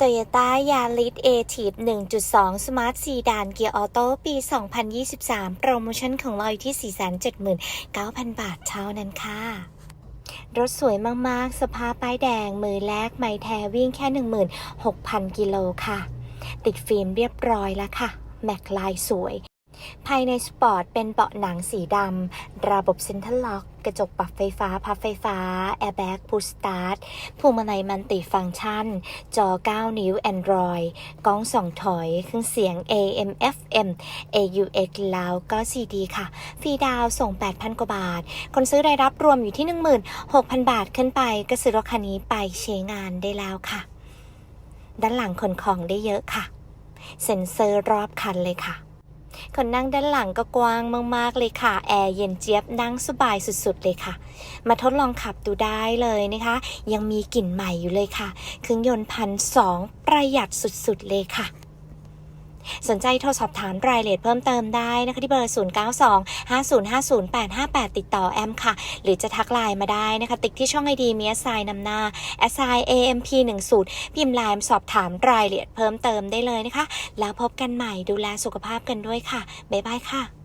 โตโยต้ายาริสเอทีฟ1.2 สมาร์ทซีดานเกียร์ออโต้ปี 2023 โปรโมชั่นของเราอยู่ที่ 479,000 บาทเท่านั้นค่ะ รถสวยมาก ๆ สภาพป้ายแดง มือแรก ไม่แท้วิ่งแค่ 16,000 กิโลค่ะ ติดฟิล์มเรียบร้อยแล้วค่ะ แม็กลายสวย ภายในสปอร์ตเป็นเบาะหนังสีดำ ระบบเซ็นทรัลล็อก กระจกปรับไฟฟ้า พับไฟฟ้า แอร์แบ็กพุชสตาร์ทพวงมาลัยมันติฟังก์ชัน จอ 9 นิ้ว Android กล้องส่องถอย เครื่องเสียง AM FM AUX แล้วก็ CD ค่ะ ฟรีดาวส่ง 8,000 กว่าบาท คนซื้อรายรับรวมอยู่ที่ 16,000 บาทขึ้นไป ก็ซื้อรถคันนี้ไปใช้งานได้แล้วค่ะ ด้านหลังขนของได้เยอะค่ะ เซ็นเซอร์รอบคันเลยค่ะ คนนั่งด้านหลังก็กว้างมากๆเลยค่ะ แอร์เย็นเจี๊ยบนั่งสบายสุดๆเลยค่ะ มาทดลองขับดูได้เลยนะคะ ยังมีกลิ่นใหม่อยู่เลยค่ะ เครื่องยนต์พันสองประหยัดสุดๆเลยค่ะ สนใจโทรสอบถามรายละเอียดเพิ่มเติมได้นะคะที่เบอร์ 0925050858 ติดต่อแอมค่ะ หรือจะทักไลน์มาได้นะคะ ติ๊กที่ช่องไอดีมีแอสไซนำหน้าแอสไซ AMP 1 0พิมพ์ไลน์สอบถามรายละเอียดเพิ่มเติมได้เลยนะคะ แล้วพบกันใหม่ดูแลสุขภาพกันด้วยค่ะ บ๊ายบายค่ะ